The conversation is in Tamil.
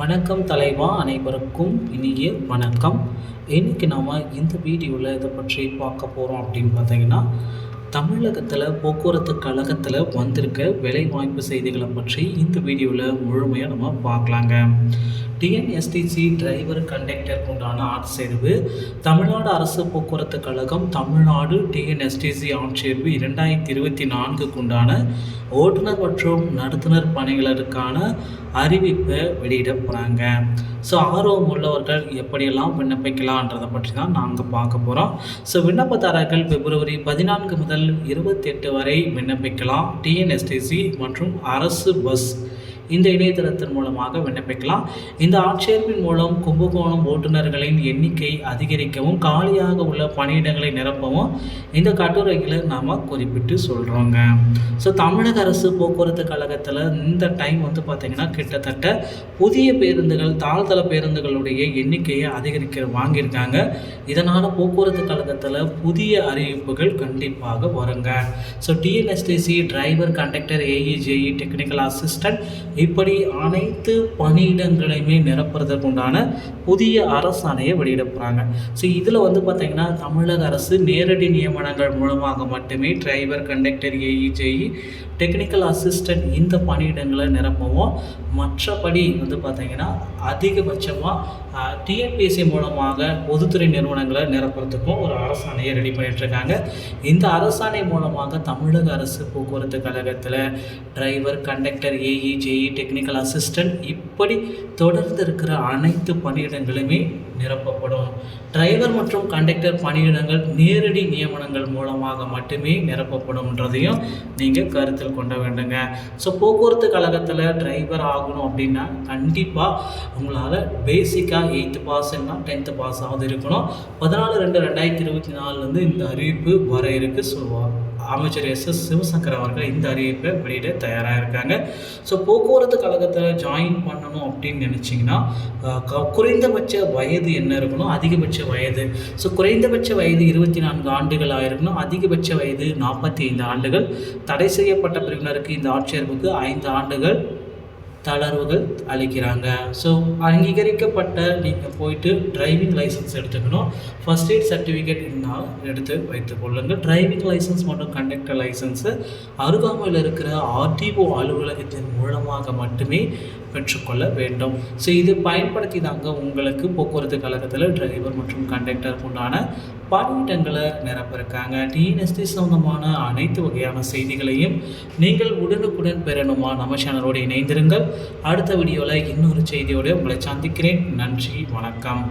வணக்கம் தலைவா அனைவருக்கும் இனிய வணக்கம். இன்றைக்கி நாம் இந்த வீடியோவில் இதை பற்றி பார்க்க போகிறோம் அப்படின்னு பார்த்தீங்கன்னா தமிழகத்தில் போக்குவரத்து கழகத்தில் வந்திருக்க வேலைவாய்ப்பு செய்திகளை பற்றி இந்த வீடியோவில் முழுமையாக நம்ம பார்க்கலாங்க. டிஎன்எஸ்டிசி டிரைவர் கண்டக்டருக்கு உண்டான ஆட்சேர்வு தமிழ்நாடு அரசு போக்குவரத்து கழகம் தமிழ்நாடு டிஎன்எஸ்டிசி ஆட்சேர்வு இரண்டாயிரத்தி இருபத்தி நான்குக்கு உண்டான ஓட்டுநர் மற்றும் நடத்துனர் பணிகளுக்கான அறிவிப்பை வெளியிட போகிறாங்க ஸோ ஆர்வம் உள்ளவர்கள் எப்படியெல்லாம் விண்ணப்பிக்கலான்றதை பற்றி தான் நாங்கள் பார்க்க போகிறோம் ஸோ விண்ணப்பதாரர்கள் பிப்ரவரி பதினான்கு முதல் இருபத்தெட்டு வரை விண்ணப்பிக்கலாம். டிஎன்எஸ்டிசி மற்றும் அரசு பஸ் இந்த இணையதளத்தின் மூலமாக விண்ணப்பிக்கலாம். இந்த ஆட்சேர்ப்பின் மூலம் கும்பகோணம் ஓட்டுநர்களின் எண்ணிக்கை அதிகரிக்கவும் காலியாக உள்ள பணியிடங்களை நிரப்பவும் இந்த கட்டுரைகளை நாம் குறிப்பிட்டு சொல்கிறோங்க ஸோ தமிழக அரசு போக்குவரத்து கழகத்தில் இந்த டைம் வந்து பார்த்திங்கன்னா கிட்டத்தட்ட புதிய பேருந்துகள் தாழ்தள பேருந்துகளுடைய எண்ணிக்கையை அதிகரிக்க வாங்கியிருக்காங்க. இதனால் போக்குவரத்து கழகத்தில் புதிய அறிவிப்புகள் கண்டிப்பாக வருங்க. So TNSTC driver conductor AE JE technical assistant இப்படி அனைத்து பணியிடங்களையுமே நிரப்புறதற்குண்டான புதிய அரசாணையை வெளியிட போகிறாங்க ஸோ இதில் வந்து பார்த்திங்கன்னா தமிழக அரசு நேரடி நியமனங்கள் மூலமாக மட்டுமே driver conductor AE JE technical assistant இந்த பணியிடங்களை நிரப்பவும் மற்றபடி வந்து பார்த்திங்கன்னா அதிகபட்சமாக டிஎன்பிஎஸ்சி மூலமாக பொதுத்துறை நிறுவனங்களை நிரப்புறதுக்கும் ஒரு அரசாணையை ரெடி பண்ணிகிட்ருக்காங்க இந்த அரசாணை மூலமாக தமிழக அரசு போக்குவரத்து கழகத்தில் driver conductor AE JE technical assistant இப்படி தொடர்ந்து இருக்கிற அனைத்து பணியிடங்களுமே நிரப்பப்படும். டிரைவர் மற்றும் கண்டக்டர் பணியிடங்கள் நேரடி நியமனங்கள் மூலமாக மட்டுமே நிரப்பப்படும்ன்றதையும் நீங்கள் கருத்தில் கொண்ட வேண்டுங்க. ஸோ போக்குவரத்து கழகத்தில் டிரைவர் ஆகணும் அப்படின்னா கண்டிப்பாக உங்களால் பேசிக்காக எயித்து பாஸ் இல்லைனா டென்த்து பாஸ் ஆகுது இருக்கணும். பதினாலு ரெண்டு ரெண்டாயிரத்தி இருபத்தி நாலுலேருந்து இந்த அறிவிப்பு வர இருக்கு. சொல்லுவாங்க அமைச்சர் எஸ் எஸ் சிவசங்கர் அவர்கள் இந்த அறிவிப்பை வெளியிட தயாராக இருக்காங்க. ஸோ போக்குவரத்து கழகத்தில் ஜாயின் பண்ணணும் அப்படின்னு நினச்சிங்கன்னா குறைந்தபட்ச வயது என்ன இருக்கணும்? அதிகபட்ச வயது. ஸோ குறைந்தபட்ச வயது இருபத்தி நான்கு ஆண்டுகள் இருக்கணும். அதிகபட்ச வயது நாற்பத்தி ஐந்து ஆண்டுகள். தடை செய்யப்பட்ட பிரிவினருக்கு இந்த ஆட்சேர்வுக்கு ஐந்து ஆண்டுகள். தளர்வுகள் அளிக்கிறாங்க. ஸோ அங்கீகரிக்கப்பட்ட நீங்கள் போயிட்டு டிரைவிங் லைசன்ஸ் எடுத்துக்கணும். ஃபஸ்ட் எய்ட் சர்டிஃபிகேட் இருந்தால் எடுத்து வைத்துக் கொள்ளுங்கள். டிரைவிங் லைசன்ஸ் மற்றும் கண்டக்டர் லைசன்ஸு அருகாமையில் இருக்கிற ஆர்டிஓ அலுவலகத்தின் மூலமாக மட்டுமே பெற்றுக்கொள்ள வேண்டும். ஸோ இது பயன்படுத்தி தாங்க உங்களுக்கு போக்குவரத்து கழகத்தில் டிரைவர் மற்றும் கண்டக்டருக்கு உண்டான பணியிடங்களை நிரப்பிருக்காங்க டிஎன்எஸ்டி சொந்தமான அனைத்து வகையான செய்திகளையும் நீங்கள் உடனுக்குடன் பெறணுமா? நம்ம சேனலோடு இணைந்திருங்கள். அடுத்த வீடியோவில் இன்னொரு செய்தியோடு உங்களை சந்திக்கிறேன். நன்றி வணக்கம்.